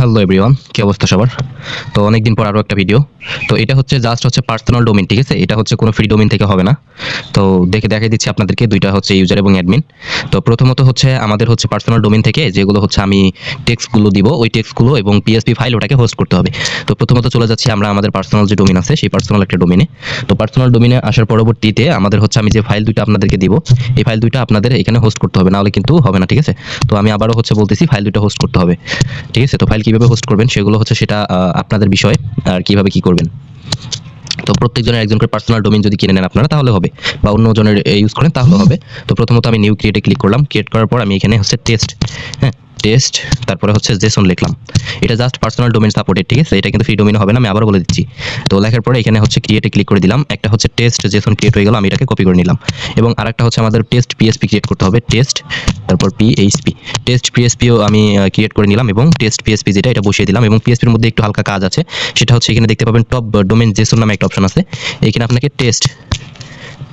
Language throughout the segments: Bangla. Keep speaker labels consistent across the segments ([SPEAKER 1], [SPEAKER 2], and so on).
[SPEAKER 1] হ্যালো এভরিওয়ান কি অবস্থা সবার? তো অনেকদিন পর আরও একটা ভিডিও তো এটা হচ্ছে জাস্ট হচ্ছে পার্সোনাল ডোমেন ঠিক আছে? এটা হচ্ছে কোনো ফ্রি ডোমেন থেকে হবে না। তো দেখে দেখাই দিচ্ছি আপনাদেরকে দুইটা হচ্ছে ইউজার এবং অ্যাডমিন তো প্রথমত হচ্ছে আমাদের হচ্ছে পার্সোনাল ডোমেন থেকে যেগুলো হচ্ছে আমি টেক্সটগুলো দিব, ওই টেক্সটগুলো এবং পিএসপি ফাইল ওটাকে হোস্ট করতে হবে। তো প্রথমত চলে যাচ্ছি আমরা আমাদের পার্সোনাল যে ডোমেন আছে, সেই পার্সোনাল একটা ডোমেনে তো পার্সোনাল ডোমেনে আসার পরবর্তীতে আমাদের হচ্ছে আমি যে ফাইল দুইটা আপনাদেরকে দিব, এই ফাইল দুইটা আপনাদের এখানে হোস্ট করতে হবে, নাহলে কিন্তু হবে না, ঠিক আছে? তো আমি আবারও হচ্ছে বলতেছি ফাইল দুইটা হোস্ট করতে হবে। ঠিক আছে? তো ফাইল কীভাবে হোস্ট করবেন সেগুলো হচ্ছে সেটা আপনাদের বিষয়, আর কীভাবে কি করবেন। তো প্রত্যেকজনের একজন করে পার্সোনাল ডোমেন যদি কিনে নেন আপনারা, তাহলে হবে। বা অন্য জনের ইউজ করেন, তাহলে হবে। তো প্রথমত আমি নিউ ক্রিয়েটে ক্লিক করলাম। ক্রিয়েট করার পর আমি এখানে হচ্ছে টেস্ট হ্যাঁ? টেস্ট তারপরে হচ্ছে জেসন লিখলাম। এটা জাস্ট পার্সোনাল ডোমেন সাপোর্টেড ঠিক আছে? এটা কিন্তু ফ্রি ডোমেন হবে না, আমি আবার বলে দিচ্ছি। তো লেখার পরে এখানে হচ্ছে ক্রিয়েটে ক্লিক করে দিলাম। একটা হচ্ছে টেস্ট জেসন ক্রিয়েট হয়ে গেল, আমি এটাকে কপি করে নিলাম। এবং আরেকটা হচ্ছে আমাদের টেস্ট পিএসপি ক্রিয়েট করতে হবে। টেস্ট তারপর পিএইচপি টেস্ট পিএসপিও আমি ক্রিয়েট করে নিলাম এবং টেস্ট পিএসপি যেটা, এটা বসিয়ে দিলাম এবং পিএসপির মধ্যে একটু হালকা কাজ আছে। সেটা হচ্ছে এখানে দেখতে পাবেন টপ ডোমেন জেসন নামে একটা অপশন আছে। এখানে আপনাকে টেস্ট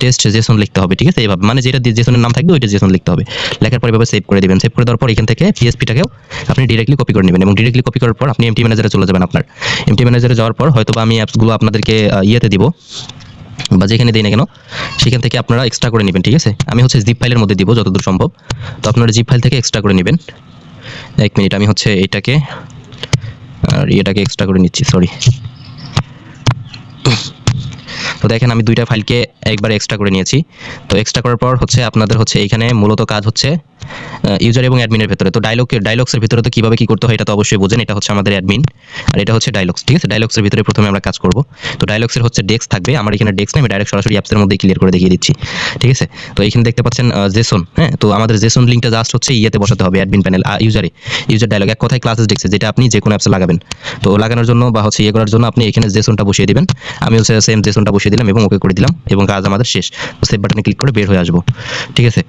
[SPEAKER 1] টেস্ট জেসন লিখতে হবে, ঠিক আছে? এইভাবে মানে যেটা জেসনের নাম থাকবে, ওইটা জেসন লিখতে হবে। লেখার পর এভাবে সেভ করে দিবেন। সেভ করে দেওয়ার পর এখান থেকে পিএসপিটাকেও আপনি ডিরেক্টলি কপি করে নেবেন এবং ডিরেক্টলি কপি করার পর আপনি এমটি ম্যানেজারে চলে যাবেন আপনার। এমটি ম্যানেজারে যাওয়ার পর হয়তো বা আমি অ্যাপসগুলো আপনাদেরকে ইয়েতে দিব বা যেখানে দিই না কেন, সেখান থেকে আপনারা এক্সট্রা করে নেবেন, ঠিক আছে? আমি হচ্ছে জিপ ফাইলের মধ্যে দিব যতদূর সম্ভব। তো আপনারা জিপ ফাইল থেকে এক্সট্রা করে নেবেন। এক মিনিট আমি হচ্ছে এটাকে, আর এটাকে এক্সট্রা করে নিচ্ছি সরি তো দেখেন আমি দুইটা ফাইলকে একবার এক্সট্রা করে নিয়েছি। তো এক্সট্রা করার পর হচ্ছে আপনাদের হচ্ছে এখানে মূলত কাজ হচ্ছে ইউজার এবং অ্যাডমিনের ভেতরে। তো ডায়লগ ডায়লগসের ভিতরে তো কীভাবে কী করতে হয় এটা তো অবশ্যই বোঝেন, এটা হচ্ছে আমাদের অ্যাডমিন আর এটা হচ্ছে ডায়লগস ঠিক আছে? ডায়লগসের ভিতরে প্রথমে আমরা কাজ করব। তো ডায়লগসের হচ্ছে ডেস্ক থাকবে। আমার এখানে ডেস্ক নেই, আমি ডাইরেক্ট সরাসরি অ্যাপসের মধ্যে ক্লিয়ার করে দেখিয়ে দিচ্ছি, ঠিক আছে? তো এখানে দেখতে পাচ্ছেন জেসন হ্যাঁ? তো আমাদের জেসন লিঙ্কটা জাস্ট হচ্ছে ইয়েতে বসাতে হবে অ্যাডমিন প্যানেল ইউজারে ইউজার ডায়লগ এক কথায় ক্লাসেস ডেস্কে যেটা আপনি যে কোনো অ্যাপসে লাগাবেন। তো লাগানোর জন্য বা হচ্ছে ইয়ে করার জন্য আপনি এখানে জেসনটা বসিয়ে দিবেন। আমি হচ্ছে সেম জেসনটা বসিয়ে দিলাম এবং ওকে করে দিলাম এবং কাজ আমাদের শেষ। তো সেভ বাটনে ক্লিক করে বের হয়ে আসব। ঠিক আছে?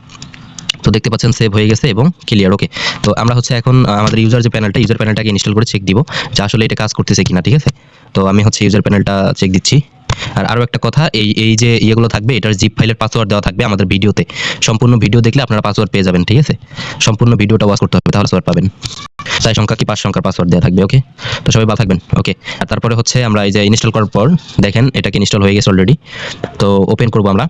[SPEAKER 1] তো দেখতে পাচ্ছেন সেভ হয়ে গেছে এবং ক্লিয়ার ওকে তো আমরা হচ্ছে এখন আমাদের ইউজার যে প্যানেলটা ইউজার প্যানেলটাকে ইনস্টল করে চেক দিব যে আসলে এটা কাজ করতেছে কিনা, ঠিক আছে? তো আমি হচ্ছে ইউজার প্যানেলটা চেক দিচ্ছি। আর আরও একটা কথা, এই এই যে ইয়েগুলো থাকবে, এটার জিপ ফাইলের পাসওয়ার্ড দেওয়া থাকবে আমাদের ভিডিওতে সম্পূর্ণ ভিডিও দেখলে আপনারা পাসওয়ার্ড পেয়ে যাবেন, ঠিক আছে? সম্পূর্ণ ভিডিওটা ওয়াচ করতে হবে, তাহলে পাবেন। চার সংখ্যা কি পাঁচ সংখ্যার পাসওয়ার্ড দেওয়া থাকবে ওকে তো সবাই ভালো থাকবেন ওকে আর তারপরে হচ্ছে আমরা এই যে ইনস্টল করার পর, দেখেন এটাকে ইনস্টল হয়ে গেছে অলরেডি তো ওপেন করব আমরা।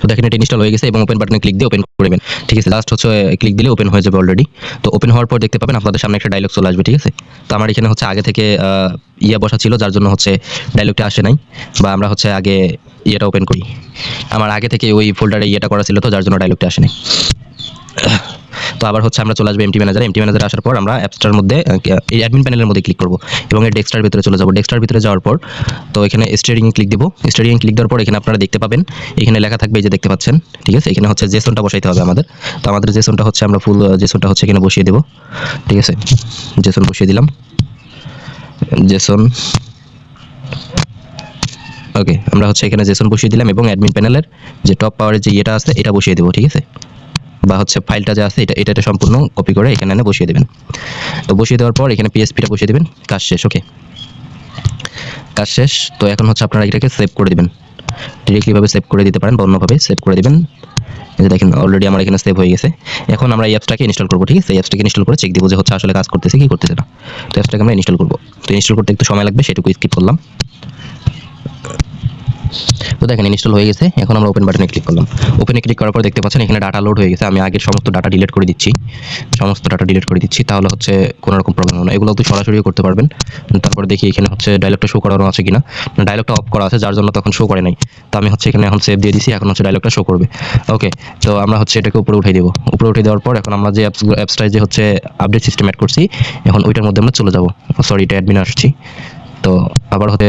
[SPEAKER 1] তো দেখেন, এটা ইনস্টল হয়ে গেছে এবং ওপেন বাটনে ক্লিক দিয়ে ওপেন করবেন ঠিক আছে লাস্ট হচ্ছে ক্লিক দিলে ওপেন হয়ে যাবে অলরেডি তো ওপেন হওয়ার পর দেখতে পাবেন আপনাদের সামনে একটা ডায়লগ চলে আসবে, ঠিক আছে? তো আমার এখানে হচ্ছে আগে থেকে ইয়ে বসা ছিল, যার জন্য হচ্ছে ডায়লগটা আসে নাই, বা আমরা হচ্ছে আগে ইয়েটা ওপেন করি। আমার আগে থেকে ওই ফোল্ডারে ইয়েটা করা ছিল তো, যার জন্য ডায়লগটা আসে নাই। তো আবার হচ্ছে আমরা চলে আসব এমটি ম্যানেজার এমটি ম্যানেজার আসার পর আমরা অ্যাপসটার মধ্যে এই অ্যাডমিন প্যানেলের মধ্যে ক্লিক করব এবং এই ডেস্কটার ভিতরে চলে যাব। ডেস্কটার ভিতরে যাওয়ার পর, তো এখানে স্টেডিং ক্লিক দিব। স্টেডিং ক্লিক দেওয়ার পর এখানে আপনারা দেখতে পাবেন, এখানে লেখা থাকবে যে দেখতে পাচ্ছেন, ঠিক আছে? এখানে হচ্ছে জেসনটা বসাইতে হবে আমাদের। তো আমাদের জেসনটা হচ্ছে আমরা ফুল জেসনটা হচ্ছে এখানে বসিয়ে দেবো, ঠিক আছে? জেসন বসিয়ে দিলাম। জেসন ওকে আমরা হচ্ছে এখানে জেসন বসিয়ে দিলাম এবং অ্যাডমিন প্যানেলের যে টপ পাওয়ারের যে ইয়েটা আছে, এটা বসিয়ে দেবো, ঠিক আছে? বা হচ্ছে ফাইলটা যে আছে এটা এটা সম্পূর্ণ কপি করে এখানে এনে বসিয়ে দেবেন। তো বসিয়ে দেওয়ার পর এখানে পিএসপিটা বসিয়ে দেবেন, কাজ শেষ ওকে কাজ শেষ, তো এখন হচ্ছে আপনারা এটাকে সেভ করে দিবেন। ডিরেক্টলিভাবে সেভ করে দিতে পারেন বা অন্যভাবে সেভ করে দিবেন। যে দেখেন অলরেডি আমার এখানে সেভ হয়ে গেছে। এখন আমরা এই অ্যাপসটাকে ইনস্টল করব, ঠিক আছে? এই অ্যাপসটাকে ইনস্টল করে চেক দিব যে হচ্ছে আসলে কাজ করতেছে কি করতেছে না। তো অ্যাপসটাকে আমরা ইনস্টল করব। তো ইনস্টল করতে একটু সময় লাগবে সেটুকু স্কিপ করলাম। দেখেন ইনস্টল হয়ে গেছে। এখন আমরা ওপেন বাটনে ক্লিক করলাম। ওপেনে ক্লিক করার পর দেখতে পাচ্ছেন, এখানে ডাটা লোড হয়ে গেছে। আমি আগের সমস্ত ডাটা ডিলিট করে দিচ্ছি। সমস্ত ডাটা ডিলিট করে দিচ্ছি, তাহলে হচ্ছে কোনো রকম প্রবলেম হবে না। এগুলো তো সরাসরিও করতে পারবেন। তারপর দেখি এখানে হচ্ছে ডায়লগটা শো করানো আছে কিনা। ডায়লগটা অফ করা আছে, যার জন্য তখন শো করে নাই। তো আমি হচ্ছে এখানে এখন সেভ দিয়ে দিছি, এখন হচ্ছে ডায়লগটা শো করবে। ওকে তো আমরা হচ্ছে এটাকে উপরে উঠিয়ে দেবো। উপরে উঠে দেওয়ার পর এখন আমরা যে অ্যাপস অ্যাপসটায় যে হচ্ছে আপডেট সিস্টেম অ্যাড করছি, এখন ওইটার মধ্যে আমরা চলে যাব। সরি এটা অ্যাডমিন আসছি। তো আবার হতে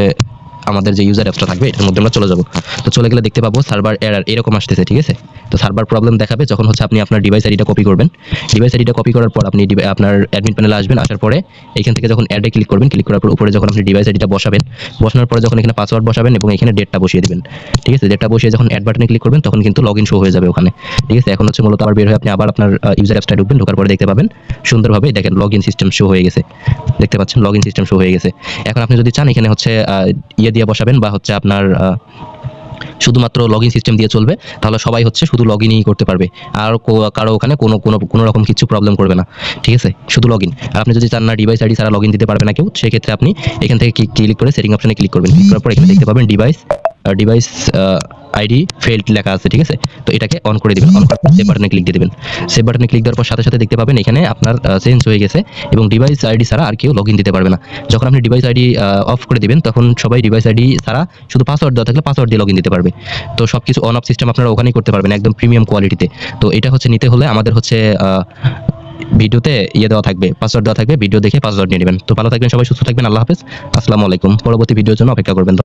[SPEAKER 1] আমাদের যে ইউজার অ্যাপসটা থাকবে, এটার মধ্যে আমরা চলে যাব। তো চলে গেলে দেখতে পাবো সার্ভার এরার এরকম আসতেছে, ঠিক আছে? তো সার্ভার প্রবলেম দেখাবে যখন হচ্ছে আপনি আপনার ডিভাইস আইডিটা কপি করবেন। ডিভাইস আইডিটা কপি করার পর আপনি আপনার অ্যাডমিন প্যানেলে আসবেন, আসার পরে এখান থেকে যখন অ্যাডে ক্লিক করবেন ক্লিক করার পর উপরে যখন আপনি ডিভাইস আইডিটা বসাবেন, বসানোর পরে যখন এখানে পাসওয়ার্ড বসাবেন এবং এখানে ডেটটা বসিয়ে দিবেন, ঠিক আছে? ডেটটা বসিয়ে যখন অ্যাড বাটনে ক্লিক করবেন, তখন কিন্তু লগ ইন শো হয়ে যাবে ওখানে, ঠিক আছে? এখন হচ্ছে মূলত আবার বের হয়ে আপনি আবার আপনার ইউজার অ্যাপসটা ঢুকবেন, ঢোকার পরে দেখতে পাবেন, সুন্দরভাবে দেখেন লগ ইন সিস্টেম শো হয়ে গেছে। দেখতে পাচ্ছেন লগ ইন সিস্টেম শো হয়ে গেছে। এখন আপনি যদি চান, এখানে হচ্ছে ইয়ে দিয়ে বসাবেন বা হচ্ছে আপনার শুধুমাত্র লগ ইন সিস্টেম দিয়ে চলবে, তাহলে সবাই হচ্ছে শুধু লগ ইনই করতে পারবে। আর কারও ওখানে কোনো কোনো কোনো রকম কিছু প্রবলেম করবে না। ঠিক আছে? শুধু লগ ইন আর আপনি যদি চান না ডিভাইস আইডি ছাড়া লগ ইন দিতে পারবে না কেউ, সেক্ষেত্রে আপনি এখান থেকে ক্লিক করে সেটিং অপশানে ক্লিক করবেন। ক্লিক করার পর এখানে দেখতে পাবেন ডিভাইস ডিভাইস আইডি ফেল্ড লেখা আছে, ঠিক আছে? তো এটাকে অন করে দিবেন অন পর সেভ বাটনে ক্লিক দিয়ে দিবেন। সেভ বাটনে ক্লিক দেওয়ার পর সাথে সাথে দেখতে পাবেন এখানে আপনার চেঞ্জ হয়ে গেছে এবং ডিভাইস আইডি ছাড়া আর কেউ লগ ইন দিতে পারবে না। যখন আপনি ডিভাইস আইডি অফ করে দিবেন, তখন সবাই ডিভাইস আইডি ছাড়া শুধু পাসওয়ার্ড দেওয়া থাকলে পাসওয়ার্ড দিয়ে লগ ইন দিতে পারবে। তো সব কিছু অন অফ সিস্টেম আপনারা ওখানেই করতে পারবেন, একদম প্রিমিয়াম কোয়ালিটিতে তো এটা হচ্ছে নিতে হলে আমাদের হচ্ছে ভিডিওতে ইয়ে দেওয়া থাকবে পাসওয়ার্ড দেওয়া থাকবে ভিডিও দেখে পাসওয়ার্ড নিয়ে নেবেন। তো ভালো থাকবেন সবাই, সুস্থ থাকবেন, আল্লাহ হাফেজ। আসসালামু আলাইকুম। পরবর্তী ভিডিওর জন্য অপেক্ষা করবেন।